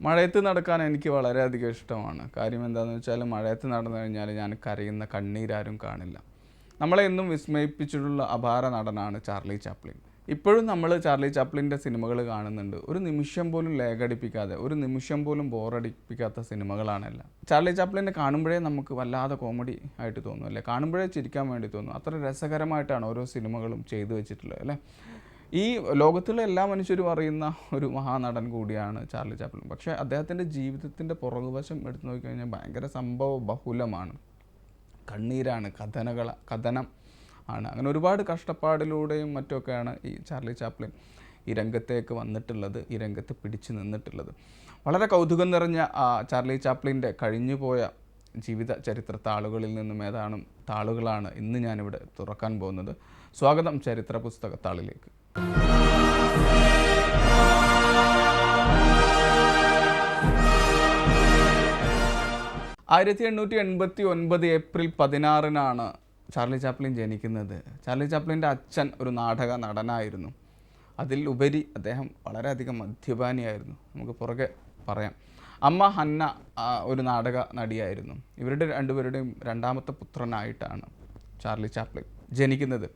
മഴയത്ത് നടക്കാൻ എനിക്ക് വളരെയധികം ഇഷ്ടമാണ്. കാര്യം എന്താണെന്ന് വെച്ചാൽ മഴയത്ത് നടന്നു കഴിഞ്ഞാൽ ഞാൻ കരയുന്ന കണ്ണീരാരും കാണില്ല. നമ്മളെ എന്നും വിസ്മയിപ്പിച്ചിട്ടുള്ള അപാര നടനാണ് ചാർലി ചാപ്ലിൻ. ഇപ്പോഴും നമ്മൾ ചാർലി ചാപ്ലിന്റെ സിനിമകൾ കാണുന്നുണ്ട്. ഒരു നിമിഷം പോലും ലേഖടിപ്പിക്കാതെ ഒരു നിമിഷം പോലും ബോറടിപ്പിക്കാത്ത സിനിമകളാണെല്ലാം ചാർലി ചാപ്ലിനെ കാണുമ്പോഴേ നമുക്ക് വല്ലാതെ കോമഡി ആയിട്ട് തോന്നും അല്ലേ? കാണുമ്പോഴേ ചിരിക്കാൻ വേണ്ടി തോന്നും. അത്ര രസകരമായിട്ടാണ് ഓരോ സിനിമകളും ചെയ്തു വെച്ചിട്ടുള്ളത് അല്ലേ? ഈ ലോകത്തിലെ എല്ലാ മനുഷ്യരും അറിയുന്ന ഒരു മഹാനടൻ കൂടിയാണ് ചാർലി ചാപ്ലിൻ. പക്ഷേ അദ്ദേഹത്തിന്റെ ജീവിതത്തിന്റെ പുറകുവശം എടുത്തു നോക്കിക്കഴിഞ്ഞാൽ ഭയങ്കര സംഭവ ബഹുലമാണ്. കണ്ണീരാണ് കഥനകൾ കഥനം ആണ്. അങ്ങനെ ഒരുപാട് കഷ്ടപ്പാടിലൂടെയും മറ്റുമൊക്കെയാണ് ഈ ചാർലി ചാപ്ലിൻ ഈ രംഗത്തേക്ക് വന്നിട്ടുള്ളത് ഈ രംഗത്ത് പിടിച്ചു നിന്നിട്ടുള്ളത്. വളരെ കൗതുകം നിറഞ്ഞ ചാർലി ചാപ്ലിന്റെ കഴിഞ്ഞുപോയ ജീവിത ചരിത്ര താളുകളിൽ നിന്നും ഏതാനും താളുകളാണ് ഇന്ന് ഞാനിവിടെ തുറക്കാൻ പോകുന്നത്. സ്വാഗതം ചരിത്ര പുസ്തക താളിലേക്ക് ആയിരത്തി എണ്ണൂറ്റി എൺപത്തി ഒൻപത് ഏപ്രിൽ പതിനാറിനാണ് ചാർലി ചാപ്ലിൻ ജനിക്കുന്നത്. ചാർലി ചാപ്ലിന്റെ അച്ഛൻ ഒരു നാടക നടനായിരുന്നു. അതിൽ ഉപരി അദ്ദേഹം വളരെയധികം മദ്യപാനിയായിരുന്നു. നമുക്ക് പുറകെ പറയാം. അമ്മ ഹന്ന ഒരു നാടക നടിയായിരുന്നു. ഇവരുടെ രണ്ടുപേരുടെയും രണ്ടാമത്തെ പുത്രനായിട്ടാണ് ചാർലി ചാപ്ലിൻ ജനിക്കുന്നത്.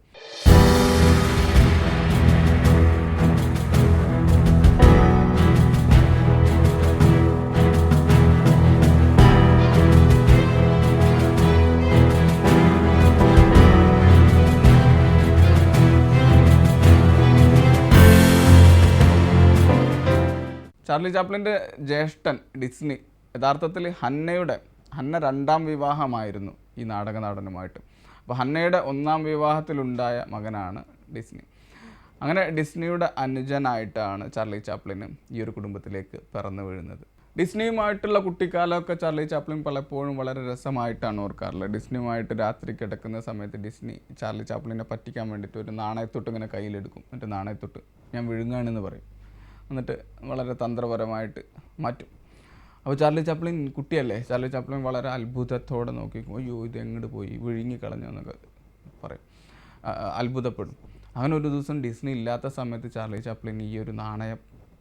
ചാർലി ചാപ്ലിന്റെ ജ്യേഷ്ഠൻ ഡിസ്നി യഥാർത്ഥത്തിൽ ഹന്നയുടെ ഹന്ന രണ്ടാം വിവാഹമായിരുന്നു ഈ നാടക നടനുമായിട്ട് അപ്പോൾ ഹന്നയുടെ ഒന്നാം വിവാഹത്തിലുണ്ടായ മകനാണ് ഡിസ്നി. അങ്ങനെ ഡിസ്നിയുടെ അനുജനായിട്ടാണ് ചാർലി ചാപ്ലിന് ഈ ഒരു കുടുംബത്തിലേക്ക് പിറന്നു വീഴുന്നത്. ഡിസ്നിയുമായിട്ടുള്ള കുട്ടിക്കാലമൊക്കെ ചാർലി ചാപ്ലിൻ പലപ്പോഴും വളരെ രസമായിട്ടാണ് ഓർക്കാറുള്ളത്. ഡിസ്നിയുമായിട്ട് രാത്രി കിടക്കുന്ന സമയത്ത് ഡിസ്നി ചാർലി ചാപ്ലിനെ പറ്റിക്കാൻ വേണ്ടിയിട്ട് ഒരു നാണയത്തൊട്ട് ഇങ്ങനെ കയ്യിലെടുക്കും. എന്നിട്ട് നാണയത്തൊട്ട് ഞാൻ വിഴുങ്ങാണെന്ന് പറയും. എന്നിട്ട് വളരെ തന്ത്രപരമായിട്ട് മാറ്റും. അപ്പോൾ ചാർലി ചാപ്ലിൻ കുട്ടിയല്ലേ? ചാർലി ചാപ്ലിൻ വളരെ അത്ഭുതത്തോടെ നോക്കി അയ്യോ ഇത് എങ്ങോട്ട് പോയി? വിഴുങ്ങി കളഞ്ഞു എന്നൊക്കെ പറയും അത്ഭുതപ്പെടും. അങ്ങനെ ഒരു ദിവസം ഡിസ്നി ഇല്ലാത്ത സമയത്ത് ചാർലി ചാപ്ലിൻ ഈ ഒരു നാണയ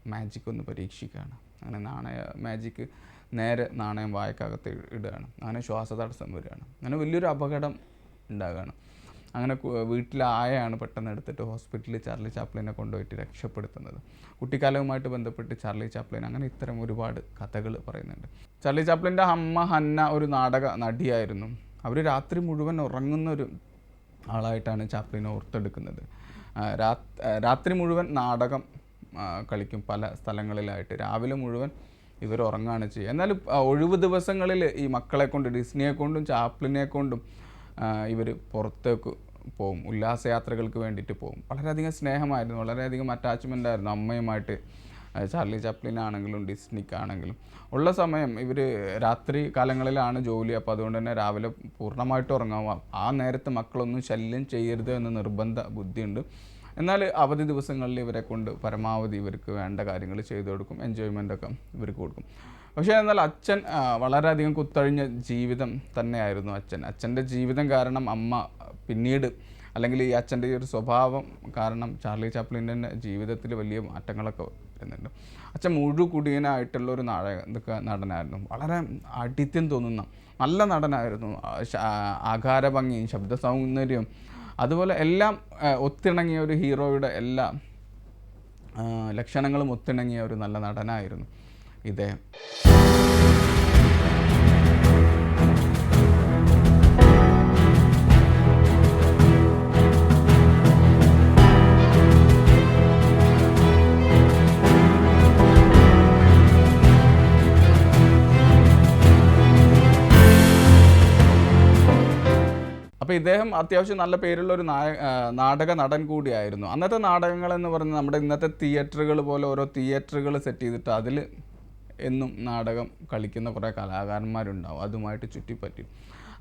മാജിക് ഒന്ന് പരീക്ഷിക്കുകയാണ്. അങ്ങനെ നാണയ മാജിക്ക് നേരെ നാണയം വായക്കകത്ത് ഇടുകയാണ്. അങ്ങനെ ശ്വാസതടസ്സം വരികയാണ്. അങ്ങനെ വലിയൊരു അപകടം ഉണ്ടാകുകയാണ്. അങ്ങനെ വീട്ടിലായാണ് പെട്ടെന്ന് എടുത്തിട്ട് ഹോസ്പിറ്റലിൽ ചാർലി ചാപ്ലിനെ കൊണ്ടുപോയിട്ട് രക്ഷപ്പെടുത്തുന്നത്. കുട്ടിക്കാലവുമായിട്ട് ബന്ധപ്പെട്ട് ചാർലി ചാപ്ലിൻ അങ്ങനെ ഇത്തരം ഒരുപാട് കഥകൾ പറയുന്നുണ്ട്. ചാർലി ചാപ്ലിന്റെ അമ്മ ഹന്ന ഒരു നാടക നടിയായിരുന്നു. അവർ രാത്രി മുഴുവൻ ഉറങ്ങുന്ന ഒരു ആളായിട്ടാണ് ചാപ്ലിനെ ഓർത്തെടുക്കുന്നത്. രാത്രി മുഴുവൻ നാടകം കളിക്കും പല സ്ഥലങ്ങളിലായിട്ട്. രാവിലെ മുഴുവൻ ഇവർ ഉറങ്ങുകയാണ് ചെയ്യുക. എന്നാൽ ഒഴിവ് ദിവസങ്ങളിൽ ഈ മക്കളെ കൊണ്ട് ഡിസ്നിയെ കൊണ്ടും ചാപ്ലിനെ കൊണ്ടും ഇവർ പുറത്തേക്ക് പോകും ഉല്ലാസയാത്രകൾക്ക് വേണ്ടിയിട്ട് പോകും വളരെയധികം സ്നേഹമായിരുന്നു. വളരെയധികം അറ്റാച്ച്മെന്റ് ആയിരുന്നു അമ്മയുമായിട്ട്. ചാർലി ചാപ്ലിനാണെങ്കിലും ഡിസ്നിക്കാണെങ്കിലും. ഉള്ള സമയം ഇവർ രാത്രി കാലങ്ങളിലാണ് ജോലി. അപ്പോൾ അതുകൊണ്ട് തന്നെ രാവിലെ പൂർണമായിട്ട് ഉറങ്ങാം. ആ നേരത്ത് മക്കളൊന്നും ശല്യം ചെയ്യരുത് എന്ന് നിർബന്ധ ബുദ്ധിയുണ്ട്. എന്നാൽ അവധി ദിവസങ്ങളിൽ ഇവരെ കൊണ്ട് പരമാവധി ഇവർക്ക് വേണ്ട കാര്യങ്ങൾ ചെയ്തു കൊടുക്കും. എൻജോയ്മെന്റ് ഒക്കെ ഇവർക്ക് കൊടുക്കും. പക്ഷേ എന്നാൽ അച്ഛൻ വളരെയധികം കുത്തഴിഞ്ഞ ജീവിതം തന്നെയായിരുന്നു അച്ഛൻ. അച്ഛന്റെ ജീവിതം കാരണം അമ്മ പിന്നീട് അല്ലെങ്കിൽ ഈ അച്ഛന്റെ ഈ ഒരു സ്വഭാവം കാരണം ചാർലി ചാപ്ലിന്റെ ജീവിതത്തിൽ വലിയ മാറ്റങ്ങളൊക്കെ വരുന്നുണ്ട്. അച്ഛൻ മുഴുകുടിയനായിട്ടുള്ള ഒരു നാടക നടനായിരുന്നു. വളരെ ആഠിത്യം തോന്നുന്ന നല്ല നടനായിരുന്നു. ആകാര ഭംഗിയും ശബ്ദ സൗന്ദര്യവും അതുപോലെ എല്ലാം ഒത്തിണങ്ങിയ ഒരു ഹീറോയുടെ എല്ലാ ലക്ഷണങ്ങളും ഒത്തിണങ്ങിയ ഒരു നല്ല നടനായിരുന്നു. ഇദ്ദേഹം. അപ്പോൾ ഇദ്ദേഹം അത്യാവശ്യം നല്ല പേരുള്ള ഒരു നാടക നടൻ കൂടിയായിരുന്നു. അന്നത്തെ നാടകങ്ങൾ എന്ന് പറഞ്ഞാൽ നമ്മുടെ ഇന്നത്തെ തിയേറ്ററുകൾ പോലെ ഓരോ തിയേറ്ററുകൾ സെറ്റ് ചെയ്തിട്ട് അതിൽ എന്നും നാടകം കളിക്കുന്ന കുറേ കലാകാരന്മാരുണ്ടാവും. അതുമായിട്ട് ചുറ്റിപ്പറ്റി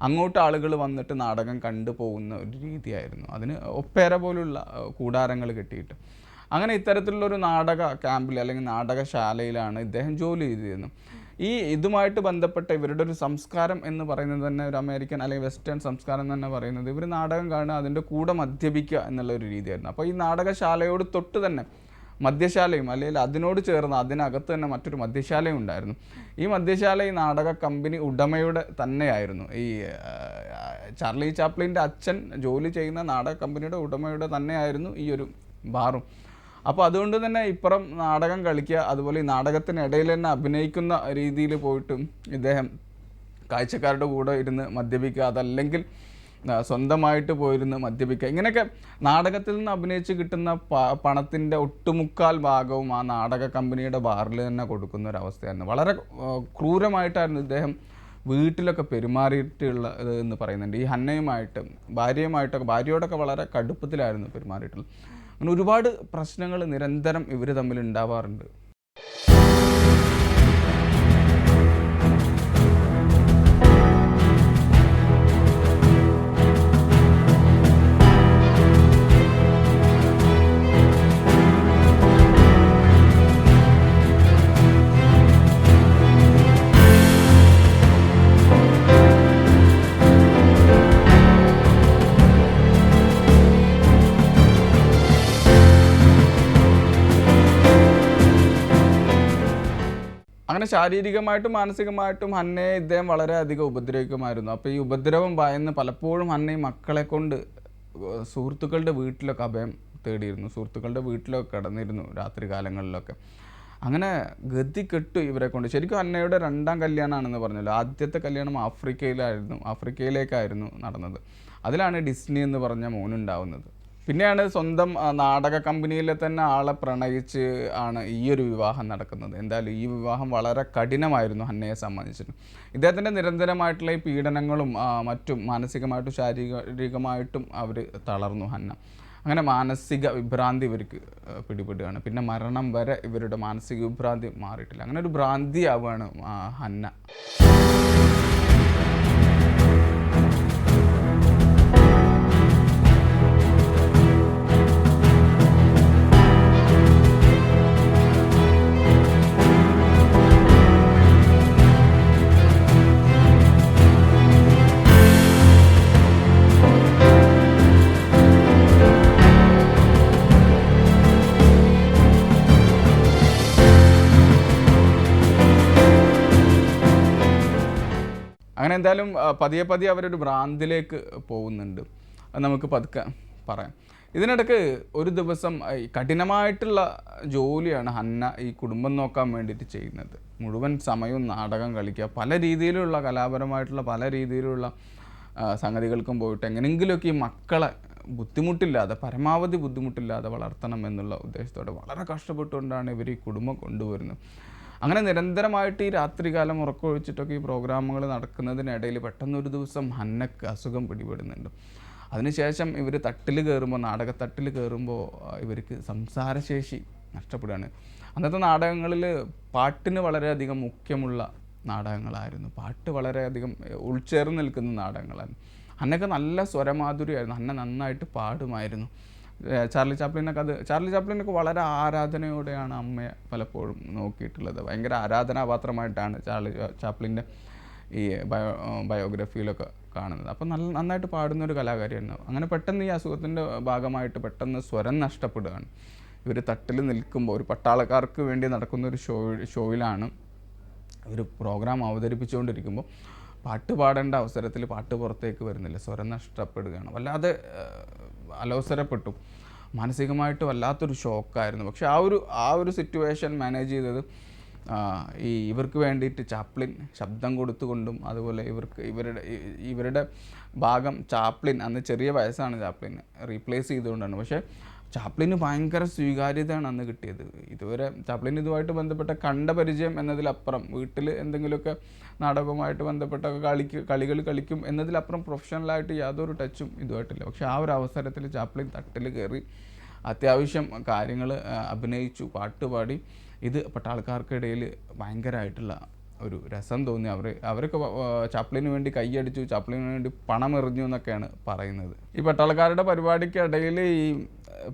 അങ്ങോട്ട് ആളുകൾ വന്നിട്ട് നാടകം കണ്ടു പോകുന്ന ഒരു രീതിയായിരുന്നു. അതിന് ഒപ്പേര പോലുള്ള കൂടാരങ്ങൾ കിട്ടിയിട്ട്. അങ്ങനെ ഇത്തരത്തിലുള്ള ഒരു നാടക ക്യാമ്പിൽ അല്ലെങ്കിൽ നാടകശാലയിലാണ് ഇദ്ദേഹം ജോലി ചെയ്തിരുന്നത്. ഈ ഇതുമായിട്ട് ബന്ധപ്പെട്ട ഇവരുടെ ഒരു സംസ്കാരം എന്ന് പറയുന്നത് തന്നെ ഒരു അമേരിക്കൻ അല്ലെങ്കിൽ വെസ്റ്റേൺ സംസ്കാരം തന്നെ പറയുന്നത് ഇവർ നാടകം കാണുക അതിന്റെ കൂടെ മദ്യപിക്കുക എന്നുള്ള ഒരു രീതിയായിരുന്നു. അപ്പോൾ ഈ നാടകശാലയോട് തൊട്ട് തന്നെ മദ്യശാലയും അല്ലെങ്കിൽ അതിനോട് ചേർന്ന് അതിനകത്ത് തന്നെ മറ്റൊരു മദ്യശാലയും ഉണ്ടായിരുന്നു. ഈ മദ്യശാല ഈ നാടക കമ്പനി ഉടമയുടെ തന്നെയായിരുന്നു. ഈ ചാർലി ചാപ്ലിന്റെ അച്ഛൻ ജോലി ചെയ്യുന്ന നാടക കമ്പനിയുടെ ഉടമയുടെ തന്നെയായിരുന്നു ഈ ഒരു ബാറും. അപ്പോൾ അതുകൊണ്ട് തന്നെ ഇപ്പുറം നാടകം കളിക്കുക അതുപോലെ ഈ നാടകത്തിനിടയിൽ തന്നെ അഭിനയിക്കുന്ന രീതിയിൽ പോയിട്ടും ഇദ്ദേഹം കാഴ്ചക്കാരുടെ കൂടെ ഇരുന്ന് മദ്യപിക്കുക അതല്ലെങ്കിൽ സ്വന്തമായിട്ട് പോയിരുന്ന് മദ്യപിക്കുക. ഇങ്ങനെയൊക്കെ നാടകത്തിൽ നിന്ന് അഭിനയിച്ച് കിട്ടുന്ന പ- പണത്തിന്റെ ഒട്ടുമുക്കാൽ ഭാഗവും ആ നാടക കമ്പനിയുടെ ബാറിൽ തന്നെ കൊടുക്കുന്ന ഒരു വളരെ ക്രൂരമായിട്ടായിരുന്നു ഇദ്ദേഹം വീട്ടിലൊക്കെ പെരുമാറിയിട്ടുള്ള എന്ന് പറയുന്നുണ്ട്. ഈ ഹന്നയുമായിട്ട് ഭാര്യയുമായിട്ടൊക്കെ ഭാര്യയോടൊക്കെ വളരെ കടുപ്പത്തിലായിരുന്നു പെരുമാറിയിട്ടുള്ളത്. അങ്ങനെ ഒരുപാട് പ്രശ്നങ്ങൾ നിരന്തരം ഇവർ തമ്മിൽ ഉണ്ടാവാറുണ്ട്. അങ്ങനെ ശാരീരികമായിട്ടും മാനസികമായിട്ടും ഹന്നയെ ഇദ്ദേഹം വളരെയധികം ഉപദ്രവിക്കുമായിരുന്നു. അപ്പോൾ ഈ ഉപദ്രവം ഭയന്ന് പലപ്പോഴും ഹന്ന ഈ മക്കളെ കൊണ്ട് സുഹൃത്തുക്കളുടെ വീട്ടിലൊക്കെ അഭയം തേടിയിരുന്നു. സുഹൃത്തുക്കളുടെ വീട്ടിലൊക്കെ കിടന്നിരുന്നു രാത്രി കാലങ്ങളിലൊക്കെ. അങ്ങനെ ഗതി കെട്ടു ഇവരെ കൊണ്ട്. ശരിക്കും അന്നയുടെ രണ്ടാം കല്യാണമാണെന്ന് പറഞ്ഞല്ലോ. ആദ്യത്തെ കല്യാണം ആഫ്രിക്കയിലായിരുന്നു ആഫ്രിക്കയിലേക്കായിരുന്നു നടന്നത്. അതിലാണ് ഡിസ്നി എന്ന് പറഞ്ഞ മോനുണ്ടാവുന്നത് പിന്നെയാണ് സ്വന്തം നാടക കമ്പനിയിലെ തന്നെ ആളെ പ്രണയിച്ച് ആണ് ഈ ഒരു വിവാഹം നടക്കുന്നത്. എന്തായാലും ഈ വിവാഹം വളരെ കഠിനമായിരുന്നു ഹന്നയെ സംബന്ധിച്ചിട്ട് ഇദ്ദേഹത്തിന്റെ നിരന്തരമായിട്ടുള്ള ഈ പീഡനങ്ങളും മറ്റും മാനസികമായിട്ടും ശാരീരികമായിട്ടും അവർ തളർന്നു ഹന്ന. അങ്ങനെ മാനസിക വിഭ്രാന്തി ഇവർക്ക് പിടിപെടുകയാണ്. പിന്നെ മരണം വരെ ഇവരുടെ മാനസിക വിഭ്രാന്തി മാറിയിട്ടില്ല. അങ്ങനെ ഒരു ഭ്രാന്തിയാവുകയാണ് ഹന്ന. അങ്ങനെ എന്തായാലും പതിയെ പതിയെ അവരൊരു ഭ്രാന്തിലേക്ക് പോകുന്നുണ്ട്. അത് നമുക്ക് പതുക്കെ പറയാം. ഇതിനിടയ്ക്ക് ഒരു ദിവസം കഠിനമായിട്ടുള്ള ജോലിയാണ് ഹന്ന ഈ കുടുംബം നോക്കാൻ വേണ്ടിയിട്ട് ചെയ്യുന്നത്. മുഴുവൻ സമയവും നാടകം കളിക്കുക. പല രീതിയിലുള്ള കലാപരമായിട്ടുള്ള പല രീതിയിലുള്ള സംഗതികൾക്കും പോയിട്ട് എങ്ങനെയെങ്കിലുമൊക്കെ ഈ മക്കളെ ബുദ്ധിമുട്ടില്ലാതെ പരമാവധി ബുദ്ധിമുട്ടില്ലാതെ വളർത്തണം എന്നുള്ള ഉദ്ദേശത്തോടെ വളരെ കഷ്ടപ്പെട്ടുകൊണ്ടാണ് ഇവർ ഈ കുടുംബം കൊണ്ടുവരുന്നത്. അങ്ങനെ നിരന്തരമായിട്ട് ഈ രാത്രികാലം ഉറക്കമൊഴിച്ചിട്ടൊക്കെ ഈ പ്രോഗ്രാമുകൾ നടക്കുന്നതിനിടയിൽ പെട്ടെന്നൊരു ദിവസം ഹന്നക്ക് അസുഖം പിടിപെടുന്നുണ്ട്. അതിനുശേഷം ഇവർ തട്ടിൽ കയറുമ്പോൾ നാടകത്തട്ടിൽ കയറുമ്പോൾ ഇവർക്ക് സംസാരശേഷി നഷ്ടപ്പെടുകയാണ്. അന്നത്തെ നാടകങ്ങളിൽ പാട്ടിന് വളരെയധികം മുഖ്യമുള്ള നാടകങ്ങളായിരുന്നു. പാട്ട് വളരെയധികം ഉൾച്ചേർന്ന് നിൽക്കുന്ന നാടകങ്ങളായിരുന്നു. അന്നൊക്കെ നല്ല സ്വരമാധുര്യമായിരുന്നു. അന്ന നന്നായിട്ട് പാടുമായിരുന്നു. ചാർലി ചാപ്ലിനൊക്കെ അത് ചാർലി ചാപ്ലിനൊക്കെ വളരെ ആരാധനയോടെയാണ് അമ്മയെ പലപ്പോഴും നോക്കിയിട്ടുള്ളത്. ഭയങ്കര ആരാധനാപാത്രമായിട്ടാണ് ചാർലി ചാപ്ലിന്റെ ഈ ബയോ ബയോഗ്രഫിയിലൊക്കെ കാണുന്നത്. അപ്പം നല്ല നന്നായിട്ട് പാടുന്ന ഒരു കലാകാരിയായിരുന്നു അങ്ങനെ പെട്ടെന്ന് ഈ അസുഖത്തിന്റെ ഭാഗമായിട്ട് പെട്ടെന്ന് സ്വരം നഷ്ടപ്പെടുകയാണ്. ഇവർ തട്ടിൽ നിൽക്കുമ്പോൾ ഒരു പട്ടാളക്കാർക്ക് വേണ്ടി നടക്കുന്ന ഒരു ഷോ ഷോയിലാണ് ഒരു പ്രോഗ്രാം അവതരിപ്പിച്ചുകൊണ്ടിരിക്കുമ്പോൾ പാട്ട് പാടേണ്ട അവസരത്തിൽ പാട്ട് പുറത്തേക്ക് വരുന്നില്ല. സ്വരം നഷ്ടപ്പെടുകയാണ്. വല്ലാതെ അലോസരപ്പെട്ടു. മാനസികമായിട്ട് വല്ലാത്തൊരു ഷോക്കായിരുന്നു. പക്ഷെ ആ ഒരു ആ ഒരു സിറ്റുവേഷൻ മാനേജ് ചെയ്തത് ഈ ഇവർക്ക് വേണ്ടിയിട്ട് ചാപ്ലിൻ ശബ്ദം കൊടുത്തുകൊണ്ടും അതുപോലെ ഇവർക്ക് ഇവരുടെ ഇവരുടെ ഭാഗം ചാപ്ലിൻ അന്ന് ചെറിയ വയസ്സാണ് ചാപ്ലിൻ റീപ്ലേസ് ചെയ്തുകൊണ്ടാണ്. പക്ഷേ ചാപ്ലിന് ഭയങ്കര സ്വീകാര്യതയാണ് അന്ന് കിട്ടിയത്. ഇതുവരെ ചാപ്ലിൻ ഇതുമായിട്ട് ബന്ധപ്പെട്ട കണ്ട പരിചയം എന്നതിലപ്പുറം വീട്ടിൽ എന്തെങ്കിലുമൊക്കെ നാടകവുമായിട്ട് ബന്ധപ്പെട്ട കളിക്ക് കളികൾ കളിക്കും എന്നതിലപ്പുറം പ്രൊഫഷണലായിട്ട് യാതൊരു ടച്ചും ഇതുമായിട്ടില്ല. പക്ഷേ ആ ഒരു അവസരത്തിൽ ചാപ്ലിൻ തട്ടിൽ കയറി അത്യാവശ്യം കാര്യങ്ങൾ അഭിനയിച്ചു പാട്ടുപാടി ഇത് പട്ടാൾക്കാർക്കിടയിൽ ഭയങ്കരമായിട്ടുള്ള ഒരു രസം തോന്നി. അവർ അവരൊക്കെ ചാപ്ലിന് വേണ്ടി കൈയടിച്ചു ചാപ്ലിന് വേണ്ടി പണം എറിഞ്ഞു എന്നൊക്കെയാണ് പറയുന്നത്. ഈ പട്ടാളക്കാരുടെ പരിപാടിക്കിടയിൽ ഈ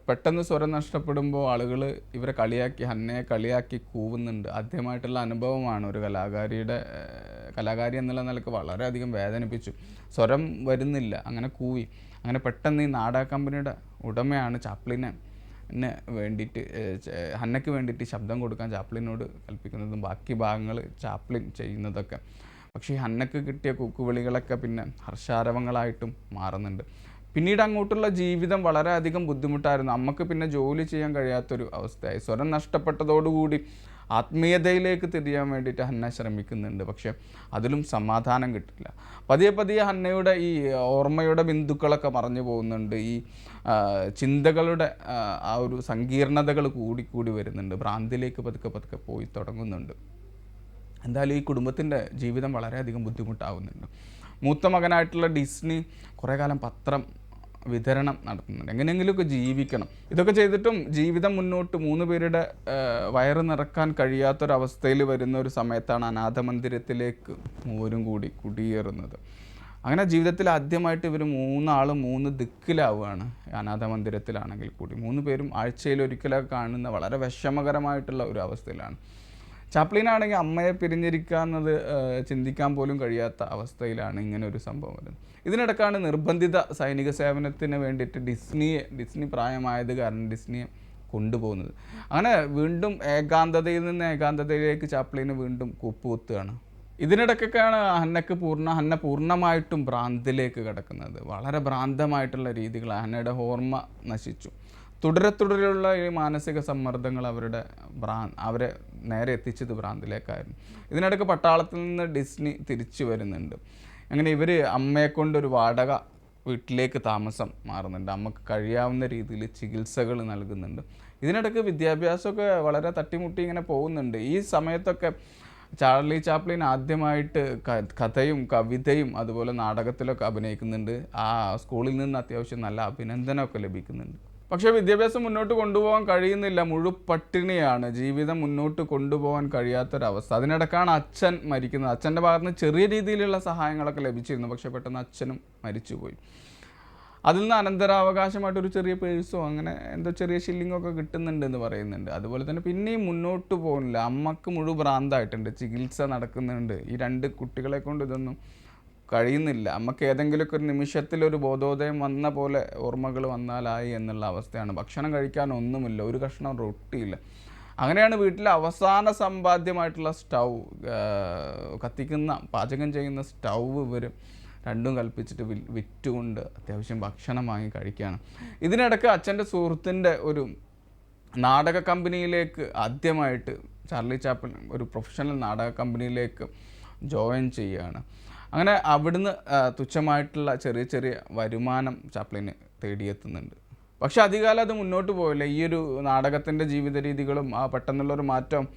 പെട്ടെന്ന് സ്വരം നഷ്ടപ്പെടുമ്പോൾ ആളുകൾ ഇവരെ കളിയാക്കി ഹന്നയെ കളിയാക്കി കൂവുന്നുണ്ട്. ആദ്യമായിട്ടുള്ള അനുഭവമാണ് ഒരു കലാകാരിയുടെ കലാകാരി എന്നുള്ള നിലയ്ക്ക് വളരെയധികം വേദനിപ്പിച്ചു. സ്വരം വരുന്നില്ല അങ്ങനെ കൂവി. അങ്ങനെ പെട്ടെന്ന് ഈ നാടക കമ്പനിയുടെ ഉടമയാണ് ചാപ്ലിനെ. എന്നെ വേണ്ടിയിട്ട് ഹന്നയ്ക്ക് വേണ്ടിയിട്ട് ശബ്ദം കൊടുക്കാൻ ചാപ്ലിനോട് കൽപ്പിക്കുന്നതും ബാക്കി ഭാഗങ്ങൾ ചാപ്ലിൻ ചെയ്യുന്നതൊക്കെ. പക്ഷേ ഈ ഹന്നക്ക് കിട്ടിയ കൂക്കുവിളികളൊക്കെ പിന്നെ ഹർഷാരവങ്ങളായിട്ടും മാറുന്നുണ്ട്. പിന്നീട് അങ്ങോട്ടുള്ള ജീവിതം വളരെയധികം ബുദ്ധിമുട്ടായിരുന്നു. അമ്മയ്ക്ക് പിന്നെ ജോലി ചെയ്യാൻ കഴിയാത്തൊരു അവസ്ഥയായി. സ്വരം നഷ്ടപ്പെട്ടതോടുകൂടി ആത്മീയതയിലേക്ക് തിരിയാൻ വേണ്ടിയിട്ട് ഹന്ന ശ്രമിക്കുന്നുണ്ട്. പക്ഷേ അതിലും സമാധാനം കിട്ടില്ല. പതിയെ പതിയെ ഹന്നയുടെ ഈ ഓർമ്മയുടെ ബിന്ദുക്കളൊക്കെ മറഞ്ഞു പോകുന്നുണ്ട്. ഈ ചിന്തകളുടെ ആ, ഒരു സങ്കീർണതകൾ കൂടിക്കൂടി കൂടി വരുന്നുണ്ട്. ഭ്രാന്തിലേക്ക് പതുക്കെ പതുക്കെ പോയി തുടങ്ങുന്നുണ്ട്. എന്തായാലും ഈ കുടുംബത്തിന്റെ ജീവിതം വളരെയധികം ബുദ്ധിമുട്ടാവുന്നുണ്ട്. മൂത്ത മകനായിട്ടുള്ള ഡിസ്നി കുറേ കാലം പത്രം വിതരണം നടത്തുന്നുണ്ട്. എങ്ങനെയെങ്കിലുമൊക്കെ ജീവിക്കണം. ഇതൊക്കെ ചെയ്തിട്ടും ജീവിതം മുന്നോട്ട് മൂന്ന് പേരുടെ വയറ് നിറക്കാൻ കഴിയാത്തൊരവസ്ഥയിൽ വരുന്ന ഒരു സമയത്താണ് അനാഥ മന്ദിരത്തിലേക്ക് മൂവരും കൂടി കുടിയേറുന്നത്. അങ്ങനെ ജീവിതത്തിൽ ആദ്യമായിട്ട് ഇവർ മൂന്നാളും മൂന്ന് ദിക്കിലാവുകയാണ് അനാഥ മന്ദിരത്തിലാണെങ്കിൽ കൂടി. മൂന്ന് പേരും ആഴ്ചയിൽ ഒരിക്കലൊക്കെ കാണുന്ന വളരെ വിഷമകരമായിട്ടുള്ള ഒരു അവസ്ഥയിലാണ്. ചാപ്ലിനാണെങ്കിൽ അമ്മയെ പിരിഞ്ഞിരിക്കാന്നത് ചിന്തിക്കാൻ പോലും കഴിയാത്ത അവസ്ഥയിലാണ് ഇങ്ങനെ ഒരു സംഭവം വരുന്നത്. ഇതിനിടക്കാണ് നിർബന്ധിത സൈനിക സേവനത്തിന് വേണ്ടിയിട്ട് ഡിസ്നിയെ ഡിസ്നി പ്രായമായത് കാരണം ഡിസ്നിയെ കൊണ്ടുപോകുന്നത്. അങ്ങനെ വീണ്ടും ഏകാന്തതയിൽ നിന്ന് ഏകാന്തതയിലേക്ക് ചാപ്ലിന് വീണ്ടും കൂപ്പുകുത്തുകയാണ്. ഇതിനിടയ്ക്കൊക്കെയാണ് ഹന്നക്ക് പൂർണ ഹന്ന പൂർണമായിട്ടും ഭ്രാന്തിലേക്ക് കിടക്കുന്നത്. വളരെ ഭ്രാന്തമായിട്ടുള്ള രീതികൾ ഹന്നയുടെ ഓർമ്മ നശിച്ചു. തുടരെ തുടരെയുള്ള ഈ മാനസിക സമ്മർദ്ദങ്ങൾ അവരുടെ ഭ്രാ അവരെ നേരെ എത്തിച്ചത് ഭ്രാന്തിലേക്കായിരുന്നു. ഇതിനിടയ്ക്ക് പട്ടാളത്തിൽ നിന്ന് ഡിസ്നി തിരിച്ചു വരുന്നുണ്ട്. അങ്ങനെ ഇവർ അമ്മയെ കൊണ്ടൊരു വാടക വീട്ടിലേക്ക് താമസം മാറുന്നുണ്ട്. അമ്മയ്ക്ക് കഴിയാവുന്ന രീതിയിൽ ചികിത്സകൾ നൽകുന്നുണ്ട്. ഇതിനിടയ്ക്ക് വിദ്യാഭ്യാസമൊക്കെ വളരെ തട്ടിമുട്ടി ഇങ്ങനെ പോകുന്നുണ്ട്. ഈ സമയത്തൊക്കെ ചാർലി ചാപ്ലിൻ ആദ്യമായിട്ട് കഥയും കവിതയും അതുപോലെ നാടകത്തിലൊക്കെ അഭിനയിക്കുന്നുണ്ട്. ആ സ്കൂളിൽ നിന്ന് അത്യാവശ്യം നല്ല അഭിനന്ദനമൊക്കെ ലഭിക്കുന്നുണ്ട്. പക്ഷേ വിദ്യാഭ്യാസം മുന്നോട്ട് കൊണ്ടുപോകാൻ കഴിയുന്നില്ല. മുഴുപട്ടിണിയാണ് ജീവിതം മുന്നോട്ട് കൊണ്ടുപോകാൻ കഴിയാത്തൊരവസ്ഥ. അതിനിടക്കാണ് അച്ഛൻ മരിക്കുന്നത്. അച്ഛന്റെ ഭാഗത്ത് നിന്ന് ചെറിയ രീതിയിലുള്ള സഹായങ്ങളൊക്കെ ലഭിച്ചിരുന്നു. പക്ഷേ പെട്ടെന്ന് അച്ഛനും മരിച്ചുപോയി. അതിൽ നിന്ന് അനന്തരാവകാശമായിട്ട് ഒരു ചെറിയ പേഴ്സോ അങ്ങനെ എന്തോ ചെറിയ ഷില്ലിങ്ങോ ഒക്കെ കിട്ടുന്നുണ്ട് എന്ന് പറയുന്നുണ്ട്. അതുപോലെ തന്നെ പിന്നെയും മുന്നോട്ട് പോകുന്നില്ല. അമ്മയ്ക്ക് മുഴു ഭ്രാന്തായിട്ടുണ്ട്. ചികിത്സ നടക്കുന്നുണ്ട്. ഈ രണ്ട് കുട്ടികളെ കൊണ്ട് ഇതൊന്നും കഴിയുന്നില്ല. നമുക്ക് ഏതെങ്കിലുമൊക്കെ ഒരു നിമിഷത്തിൽ ഒരു ബോധോദയം വന്ന പോലെ ഓർമ്മകൾ വന്നാലായി എന്നുള്ള അവസ്ഥയാണ്. ഭക്ഷണം കഴിക്കാൻ ഒന്നുമില്ല ഒരു കഷ്ണം റൊട്ടിയില്ല. അങ്ങനെയാണ് വീട്ടിലെ അവസാന സമ്പാദ്യമായിട്ടുള്ള സ്റ്റൗ കത്തിക്കുന്ന പാചകം ചെയ്യുന്ന സ്റ്റൗ ഇവർ രണ്ടും കൽപ്പിച്ചിട്ട് വി വിറ്റുകൊണ്ട് അത്യാവശ്യം ഭക്ഷണം വാങ്ങി കഴിക്കുകയാണ് ഇതിനിടയ്ക്ക് അച്ഛന്റെ സുഹൃത്തിന്റെ ഒരു നാടക കമ്പനിയിലേക്ക് ആദ്യമായിട്ട് ചാർലി ചാപ്പിൾ ഒരു പ്രൊഫഷണൽ നാടക കമ്പനിയിലേക്ക് ജോയിൻ ചെയ്യുകയാണ് അങ്ങനെ അവിടുന്ന് തുച്ഛമായിട്ടുള്ള ചെറിയ ചെറിയ വരുമാനം ചാപ്ലിന് തേടിയെത്തുന്നുണ്ട്. പക്ഷെ അധികാലം അത് മുന്നോട്ട് പോയില്ല. ഈ ഒരു നാടകത്തിന്റെ ജീവിത രീതികളും ആ പെട്ടെന്നുള്ളൊരു മാറ്റം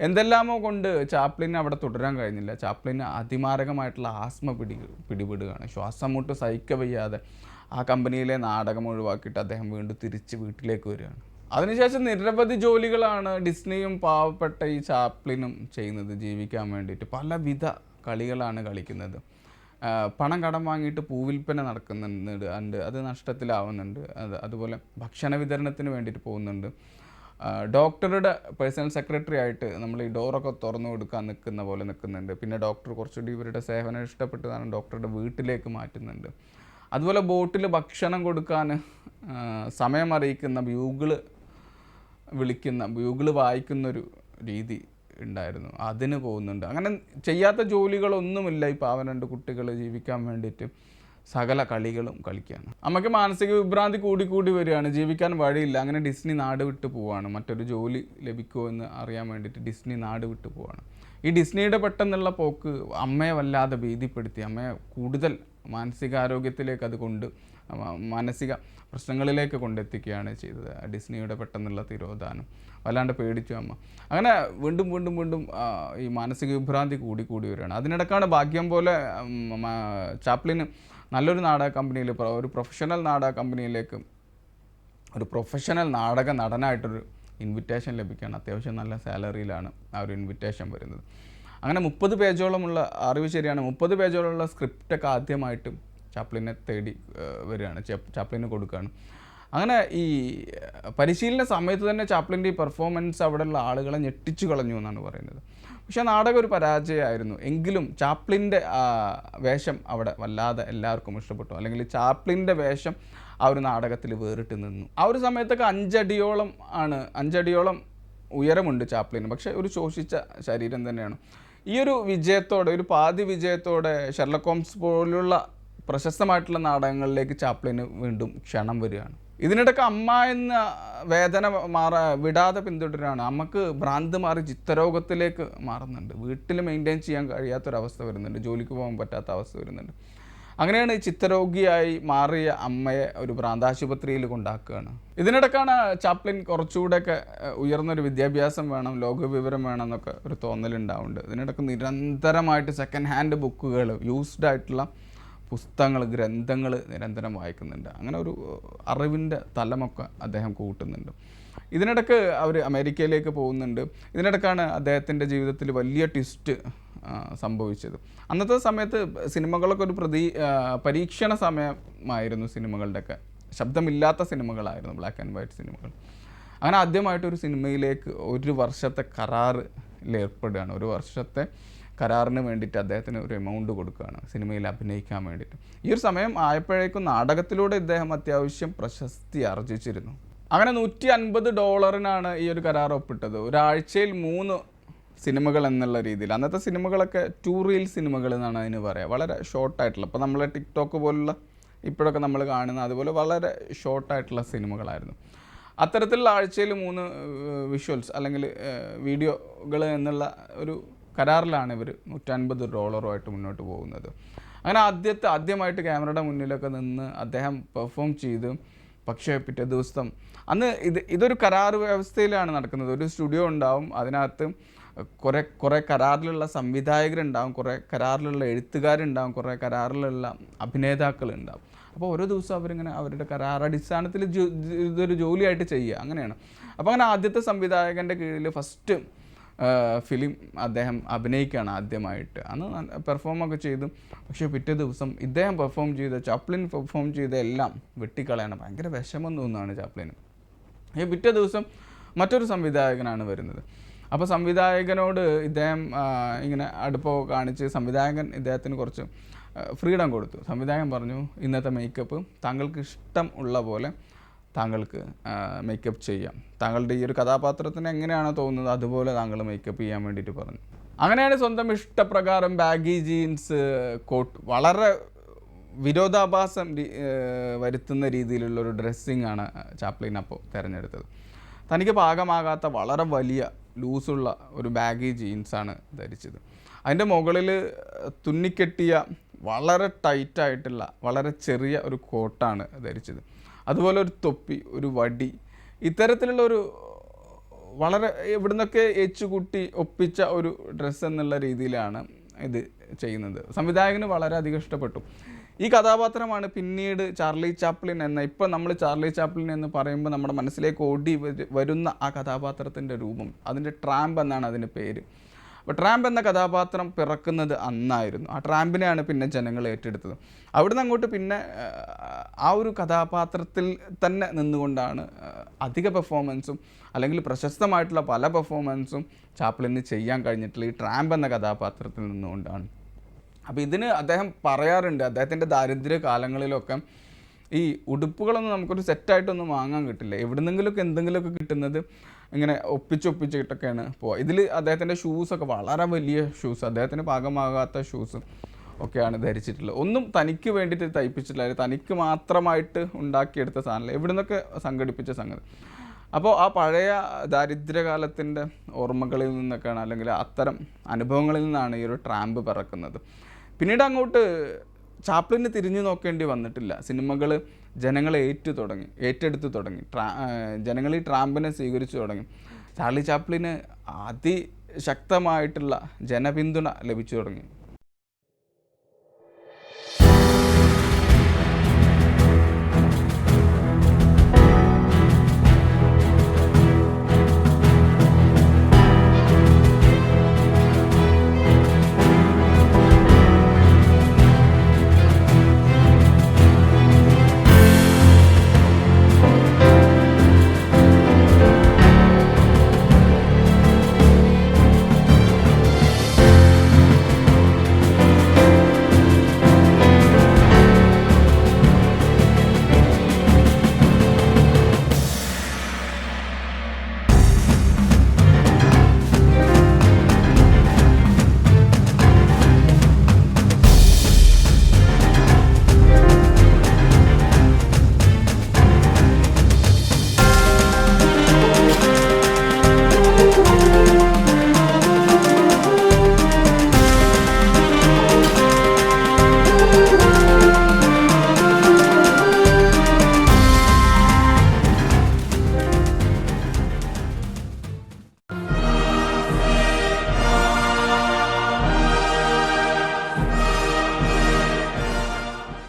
എന്തെല്ലാമോ കൊണ്ട് ചാപ്ലിന് അവിടെ തുടരാൻ കഴിഞ്ഞില്ല. ചാപ്ലിന് അതിമാരകമായിട്ടുള്ള ആസ്മ പിടി പിടിപെടുകയാണ്. ശ്വാസം മുട്ട് സഹിക്കവയ്യാതെ ആ കമ്പനിയിലെ നാടകം ഒഴിവാക്കിയിട്ട് അദ്ദേഹം വീണ്ടും തിരിച്ച് വീട്ടിലേക്ക് വരികയാണ്. അതിനുശേഷം നിരവധി ജോലികളാണ് ഡിസ്നിയും പാവപ്പെട്ട ഈ ചാപ്ലിനും ചെയ്യുന്നത് ജീവിക്കാൻ വേണ്ടിയിട്ട്. പലവിധ കളികളാണ് കളിക്കുന്നത്. പണം കടം വാങ്ങിയിട്ട് പൂവിൽപ്പന നടക്കുന്നുണ്ട് ഉണ്ട്. അത് നഷ്ടത്തിലാവുന്നുണ്ട്. അത് അതുപോലെ ഭക്ഷണ വിതരണത്തിന് വേണ്ടിയിട്ട് പോകുന്നുണ്ട്. ഡോക്ടറുടെ പേഴ്സണൽ സെക്രട്ടറി ആയിട്ട് നമ്മൾ ഈ ഡോറൊക്കെ തുറന്നു കൊടുക്കാൻ നിൽക്കുന്ന പോലെ നിൽക്കുന്നുണ്ട്. പിന്നെ ഡോക്ടർ കുറച്ചുകൂടി ഇവരുടെ സേവനം ഇഷ്ടപ്പെട്ടതാണ് ഡോക്ടറുടെ വീട്ടിലേക്ക് മാറ്റുന്നുണ്ട്. അതുപോലെ ബോട്ടിൽ ഭക്ഷണം കൊടുക്കാൻ സമയം അറിയിക്കുന്ന ബ്യൂഗിൾ വിളിക്കുന്ന ബ്യൂഗിൾ വായിക്കുന്നൊരു രീതി ഉണ്ടായിരുന്നു. അതിന് പോകുന്നുണ്ട്. അങ്ങനെ ചെയ്യാത്ത ജോലികളൊന്നുമില്ല ഈ പാവം രണ്ട് കുട്ടികൾ ജീവിക്കാൻ വേണ്ടിയിട്ട്. സകല കളികളും കളിക്കുകയാണ് അമ്മയ്ക്ക് മാനസിക വിഭ്രാന്തി കൂടി കൂടി വരികയാണ്. ജീവിക്കാൻ വഴിയില്ല. അങ്ങനെ ഡിസ്നി നാട് വിട്ട് പോവാണ്. മറ്റൊരു ജോലി ലഭിക്കുമോ എന്ന് അറിയാൻ വേണ്ടിയിട്ട് ഡിസ്നി നാട് വിട്ട് പോവാണ്. ഈ ഡിസ്നിയുടെ പെട്ടെന്നുള്ള പോക്ക് അമ്മയെ വല്ലാതെ ഭീതിപ്പെടുത്തി. അമ്മയെ കൂടുതൽ മാനസികാരോഗ്യത്തിലേക്ക് അത് കൊണ്ട് മാനസിക പ്രശ്നങ്ങളിലേക്ക് കൊണ്ടെത്തിക്കുകയാണ് ചെയ്തത്. ഡിസ്നിയുടെ പെട്ടെന്നുള്ള തിരോധാനം. വല്ലാണ്ട് പേടിച്ചു അമ്മ. അങ്ങനെ വീണ്ടും വീണ്ടും വീണ്ടും ഈ മാനസിക വിഭ്രാന്തി കൂടി കൂടി വരികയാണ്. അതിനിടക്കാണ് ഭാഗ്യം പോലെ ചാപ്ലിന് നല്ലൊരു നാടക കമ്പനിയിൽ ഒരു പ്രൊഫഷണൽ നാടക കമ്പനിയിലേക്ക് ഒരു പ്രൊഫഷണൽ നാടക നടനായിട്ടൊരു ഇൻവിറ്റേഷൻ ലഭിക്കുകയാണ്. അത്യാവശ്യം നല്ല സാലറിയിലാണ് ആ ഒരു ഇൻവിറ്റേഷൻ വരുന്നത്. അങ്ങനെ മുപ്പത് പേജോളമുള്ള അറിവ് ശരിയാണ് മുപ്പത് പേജോളമുള്ള സ്ക്രിപ്റ്റൊക്കെ ആദ്യമായിട്ടും ചാപ്ലിനെ തേടി വരികയാണ്. ചാപ്ലിന് കൊടുക്കുകയാണ്. അങ്ങനെ ഈ പരിശീലന സമയത്ത് തന്നെ ചാപ്ലിന്റെ ഈ പെർഫോമൻസ് അവിടെയുള്ള ആളുകളെ ഞെട്ടിച്ചു കളഞ്ഞു എന്നാണ് പറയുന്നത്. പക്ഷേ നാടകം ഒരു പരാജയമായിരുന്നു. എങ്കിലും ചാപ്ലിന്റെ വേഷം അവിടെ വല്ലാതെ എല്ലാവർക്കും ഇഷ്ടപ്പെട്ടു. അല്ലെങ്കിൽ ചാപ്ലിന്റെ വേഷം ആ ഒരു നാടകത്തിൽ വേറിട്ട് നിന്നു. ആ ഒരു സമയത്തൊക്കെ അഞ്ചടിയോളം ആണ് അഞ്ചടിയോളം ഉയരമുണ്ട് ചാപ്ലിന്. പക്ഷേ ഒരു ശോഷിച്ച ശരീരം തന്നെയാണ്. ഈ ഒരു വിജയത്തോടെ ഒരു പാതി വിജയത്തോടെ ഷെർലക് ഹോംസ് പോലുള്ള പ്രശസ്തമായിട്ടുള്ള നാടകങ്ങളിലേക്ക് ചാപ്ലിന് വീണ്ടും ക്ഷണം വരികയാണ്. ഇതിനിടയ്ക്ക് അമ്മ എന്ന വേദന മാറാ വിടാതെ പിന്തുടരാണ് അമ്മയ്ക്ക് ഭ്രാന്ത് മാറി ചിത്തരോഗത്തിലേക്ക് മാറുന്നുണ്ട്. വീട്ടിൽ മെയിന്റെയിൻ ചെയ്യാൻ കഴിയാത്തൊരവസ്ഥ വരുന്നുണ്ട്. ജോലിക്ക് പോകാൻ പറ്റാത്ത അവസ്ഥ വരുന്നുണ്ട്. അങ്ങനെയാണ് ചിത്തരോഗിയായി മാറിയ അമ്മയെ ഒരു ഭ്രാന്താശുപത്രിയിൽ കൊണ്ടാക്കുകയാണ്. ഇതിനിടക്കാണ് ചാപ്ലിൻ കുറച്ചുകൂടെയൊക്കെ ഉയർന്നൊരു വിദ്യാഭ്യാസം വേണം ലോകവിവരം വേണം എന്നൊക്കെ ഒരു തോന്നലുണ്ടാവുന്നുണ്ട്. ഇതിനിടക്ക് നിരന്തരമായിട്ട് സെക്കൻഡ് ഹാൻഡ് ബുക്കുകൾ യൂസ്ഡ് ആയിട്ടുള്ള പുസ്തകങ്ങൾ ഗ്രന്ഥങ്ങൾ നിരന്തരം വായിക്കുന്നുണ്ട്. അങ്ങനെ ഒരു അറിവിന്റെ തലമൊക്കെ അദ്ദേഹം കൂട്ടുന്നുണ്ട്. ഇതിനിടക്ക് അവർ അമേരിക്കയിലേക്ക് പോകുന്നുണ്ട്. ഇതിനിടക്കാണ് അദ്ദേഹത്തിന്റെ ജീവിതത്തിൽ വലിയ ട്വിസ്റ്റ് സംഭവിച്ചത്. അന്നത്തെ സമയത്ത് സിനിമകളൊക്കെ ഒരു പ്രതീ പരീക്ഷണ സമയമായിരുന്നു സിനിമകളുടെയൊക്കെ. ശബ്ദമില്ലാത്ത സിനിമകളായിരുന്നു ബ്ലാക്ക് ആൻഡ് വൈറ്റ് സിനിമകൾ. അങ്ങനെ ആദ്യമായിട്ടൊരു സിനിമയിലേക്ക് ഒരു വർഷത്തെ കരാറിൽ ഏർപ്പെടുകയാണ്. ഒരു വർഷത്തെ കരാറിന് വേണ്ടിയിട്ട് അദ്ദേഹത്തിന് ഒരു എമൗണ്ട് കൊടുക്കുകയാണ്. സിനിമയിൽ അഭിനയിക്കാൻ വേണ്ടിയിട്ട്. ഈ ഒരു സമയം ആയപ്പോഴേക്കും നാടകത്തിലൂടെ ഇദ്ദേഹം അത്യാവശ്യം പ്രശസ്തി ആർജിച്ചിരുന്നു. അങ്ങനെ നൂറ്റി അൻപത് ഡോളറിനാണ് ഈ ഒരു കരാർ ഒപ്പിട്ടത്. ഒരാഴ്ചയിൽ മൂന്ന് സിനിമകൾ എന്നുള്ള രീതിയിൽ. അന്നത്തെ സിനിമകളൊക്കെ ടൂ റീൽ സിനിമകൾ എന്നാണ് അതിന് പറയുക വളരെ ഷോർട്ടായിട്ടുള്ള ഇപ്പോൾ നമ്മളെ ടിക്ടോക്ക് പോലുള്ള ഇപ്പോഴൊക്കെ നമ്മൾ കാണുന്ന അതുപോലെ വളരെ ഷോർട്ടായിട്ടുള്ള സിനിമകളായിരുന്നു. അത്തരത്തിലുള്ള ആഴ്ചയിൽ മൂന്ന് വിഷ്വൽസ് അല്ലെങ്കിൽ വീഡിയോകൾ എന്നുള്ള ഒരു കരാറിലാണ് ഇവർ നൂറ്റൻപത് ഡോളറുമായിട്ട് മുന്നോട്ട് പോകുന്നത്. അങ്ങനെ ആദ്യത്തെ ആദ്യമായിട്ട് ക്യാമറയുടെ മുന്നിലൊക്കെ നിന്ന് അദ്ദേഹം പെർഫോം ചെയ്ത് പക്ഷേ പിറ്റേ ദിവസം അന്ന് ഇത് ഇതൊരു കരാർ വ്യവസ്ഥയിലാണ് നടക്കുന്നത്. ഒരു സ്റ്റുഡിയോ ഉണ്ടാവും അതിനകത്ത് കുറേ കുറേ കരാറിലുള്ള സംവിധായകരുണ്ടാവും കുറേ കരാറിലുള്ള എഴുത്തുകാരുണ്ടാവും കുറേ കരാറിലുള്ള അഭിനേതാക്കളുണ്ടാവും. അപ്പോൾ ഓരോ ദിവസം അവരിങ്ങനെ അവരുടെ കരാർ അടിസ്ഥാനത്തിൽ ജോ- ഇതൊരു ജോലിയായിട്ട് ചെയ്യുക അങ്ങനെയാണ്. അപ്പോൾ അങ്ങനെ ആദ്യത്തെ സംവിധായകന്റെ കീഴിൽ ഫസ്റ്റ് ഫിലിം അദ്ദേഹം അഭിനയിക്കുകയാണ് ആദ്യമായിട്ട്. അന്ന് പെർഫോം ഒക്കെ ചെയ്തു. പക്ഷേ പിറ്റേ ദിവസം ഇദ്ദേഹം പെർഫോം ചെയ്ത ചാപ്ലിൻ പെർഫോം ചെയ്ത എല്ലാം വെട്ടിക്കളയാണ്. ഭയങ്കര വിഷമം തോന്നുന്നതാണ് ചാപ്ലിന്. ഈ പിറ്റേ ദിവസം മറ്റൊരു സംവിധായകനാണ് വരുന്നത്. അപ്പോൾ സംവിധായകനോട് ഇദ്ദേഹം ഇങ്ങനെ അടുപ്പോ കാണിച്ച് സംവിധായകൻ ഇദ്ദേഹത്തിന് കുറച്ച് ഫ്രീഡം കൊടുത്തു. സംവിധായകൻ പറഞ്ഞു ഇന്നത്തെ മേക്കപ്പ് താങ്കൾക്ക് ഇഷ്ടം ഉള്ള പോലെ താങ്കൾക്ക് മേക്കപ്പ് ചെയ്യാം. താങ്കളുടെ ഈ ഒരു കഥാപാത്രത്തിന് എങ്ങനെയാണോ തോന്നുന്നത് അതുപോലെ താങ്കൾ മേക്കപ്പ് ചെയ്യാൻ വേണ്ടിയിട്ട് പറഞ്ഞു. അങ്ങനെയാണ് സ്വന്തം ഇഷ്ടപ്രകാരം ബാഗി ജീൻസ് കോട്ട് വളരെ വിരോധാഭാസം വരുത്തുന്ന രീതിയിലുള്ള ഒരു ഡ്രസ്സിങ് ആണ് ചാപ്ലിൻ അപ്പോൾ തിരഞ്ഞെടുത്തത്. തനിക്ക് പാകമാകാത്ത വളരെ വലിയ ലൂസുള്ള ഒരു ബാഗി ജീൻസാണ് ധരിച്ചത്. അതിന്റെ മുകളിൽ തുന്നിക്കെട്ടിയ വളരെ ടൈറ്റായിട്ടുള്ള വളരെ ചെറിയ ഒരു കോട്ടാണ് ധരിച്ചത്. അതുപോലെ ഒരു തൊപ്പി ഒരു വടി ഇത്തരത്തിലുള്ള ഒരു വളരെ ഇവിടുന്നൊക്കെ ഏച്ചുകൂട്ടി ഒപ്പിച്ച ഒരു ഡ്രസ്സ് എന്നുള്ള രീതിയിലാണ് ഇത് ചെയ്യുന്നത്. സംവിധായകന് വളരെയധികം ഇഷ്ടപ്പെട്ടു. ഈ കഥാപാത്രമാണ് പിന്നീട് ചാർലി ചാപ്ലിൻ എന്ന ഇപ്പം നമ്മൾ ചാർലി ചാപ്ലിൻ എന്ന് പറയുമ്പോൾ നമ്മുടെ മനസ്സിലേക്ക് ഓടി വരുന്ന ആ കഥാപാത്രത്തിന്റെ രൂപം. അതിന്റെ ട്രാമ്പ് എന്നാണ് അതിന്റെ പേര്. അപ്പോൾ ട്രാമ്പ് എന്ന കഥാപാത്രം പിറക്കുന്നത് അന്നായിരുന്നു. ആ ട്രാമ്പിനെയാണ് പിന്നെ ജനങ്ങൾ ഏറ്റെടുത്തത്. അവിടുന്ന് അങ്ങോട്ട് പിന്നെ ആ, ഒരു കഥാപാത്രത്തിൽ തന്നെ നിന്നുകൊണ്ടാണ് അധിക പെർഫോമൻസും അല്ലെങ്കിൽ പ്രശസ്തമായിട്ടുള്ള പല പെർഫോമൻസും ചാപ്ലിന് ചെയ്യാൻ കഴിഞ്ഞിട്ടുള്ള ഈ ട്രാമ്പ് എന്ന കഥാപാത്രത്തിൽ നിന്നുകൊണ്ടാണ്. അപ്പോൾ ഇതിന് അദ്ദേഹം പറയാറുണ്ട് അദ്ദേഹത്തിന്റെ ദാരിദ്ര്യ കാലങ്ങളിലൊക്കെ ഈ ഉടുപ്പുകളൊന്നും നമുക്കൊരു സെറ്റായിട്ടൊന്നും വാങ്ങാൻ കിട്ടില്ല. എവിടുന്നെങ്കിലുമൊക്കെ എന്തെങ്കിലുമൊക്കെ കിട്ടുന്നത് ഇങ്ങനെ ഒപ്പിച്ചൊപ്പിച്ചിട്ടൊക്കെയാണ് പോവുക. ഇതിൽ അദ്ദേഹത്തിന്റെ ഷൂസൊക്കെ വളരെ വലിയ ഷൂസ് അദ്ദേഹത്തിന് പാകമാകാത്ത ഷൂസ് ഒക്കെയാണ് ധരിച്ചിട്ടുള്ളത്. ഒന്നും തനിക്ക് വേണ്ടിയിട്ട് തയ്പ്പിച്ചിട്ടില്ല. തനിക്ക് മാത്രമായിട്ട് ഉണ്ടാക്കിയെടുത്ത സാധനമല്ല. എവിടുന്നൊക്കെ സംഘടിപ്പിച്ച സംഗതി. അപ്പോൾ ആ പഴയ ദാരിദ്ര്യകാലത്തിന്റെ ഓർമ്മകളിൽ നിന്നൊക്കെയാണ് അല്ലെങ്കിൽ അത്തരം അനുഭവങ്ങളിൽ നിന്നാണ് ഈ ഒരു ട്രാമ്പ് പിറക്കുന്നത്. പിന്നീട് അങ്ങോട്ട് ചാപ്ലിന് തിരിഞ്ഞു നോക്കേണ്ടി വന്നിട്ടില്ല. സിനിമകൾ ജനങ്ങളെ ഏറ്റു തുടങ്ങി ഏറ്റെടുത്തു തുടങ്ങി. ട്രാ ജനങ്ങൾ ഈ ട്രാമ്പിനെ സ്വീകരിച്ചു തുടങ്ങി. ചാർലി ചാപ്ലിന് അതിശക്തമായിട്ടുള്ള ജനപിന്തുണ ലഭിച്ചു തുടങ്ങി.